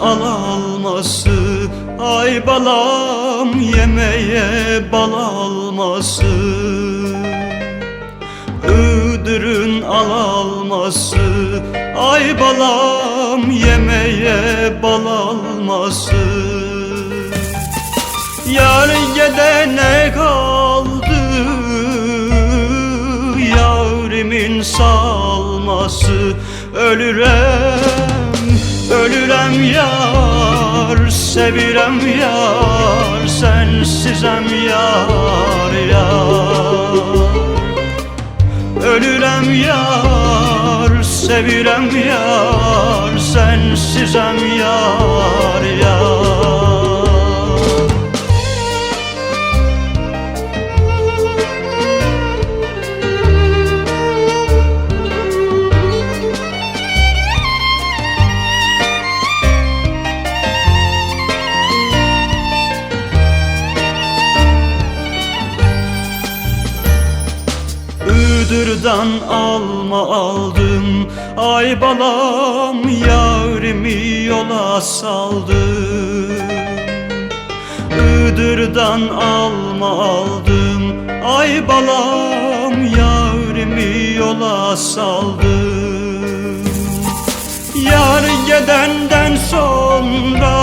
al alması Ay balam yemeğe bal alması. Iğdır'ın al alması Ay balam yemeğe bal alması. Yar gidene kaldı Yarimin salması. Ölürem, ölürem yar Sevirem yar Sensizem yar yar. Ölürem yar, sevirem yar Sensizem yar yar Iğdır'dan alma aldım Ay balam yarimi yola saldım Iğdır'dan alma aldım Ay balam yarimi yola saldım Yar gedenden sonra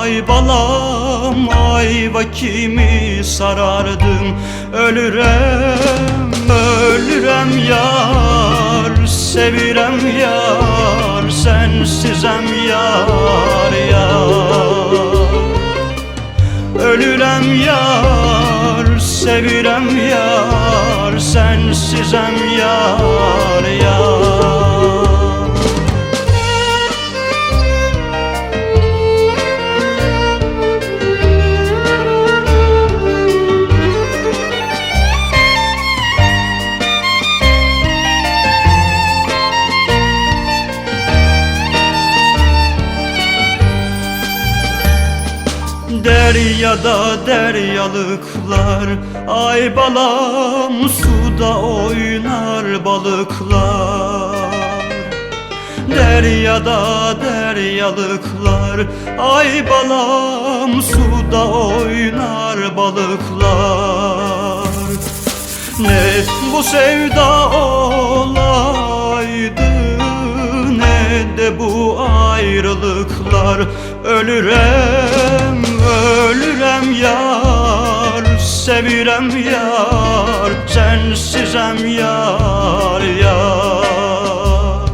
ay balam ay vakimi sarardım Ölürem, ölürem yar Sevirem yar, sensizem yar yar. Ölürem yar, sevirem yar Sensizem yar yar Deryada deryalıklar. Ay balam suda oynar balıklar. Deryada deryalıklar. Ay balam suda oynar balıklar. Ne bu sevda olaydı Ne de bu ayrılıklar Ölürem, ölürem yar Sevirem yar, sensizem yar yar.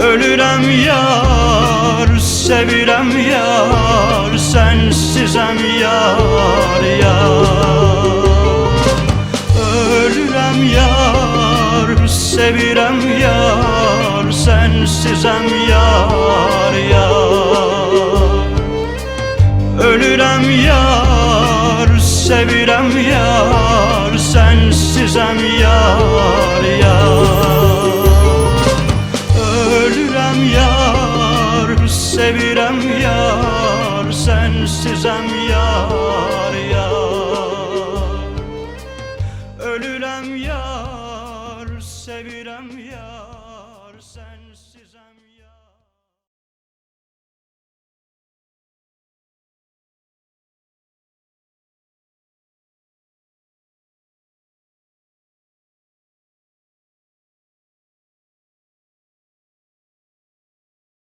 Ölürem yar, sevirem yar Sensizem yar yar. Ölürem yar, sevirem yar Sensizem yar yar. Ölürem yar, sevirem yar Sensizem yar yar. Ölürem yar, sevirem yar Sensizem yar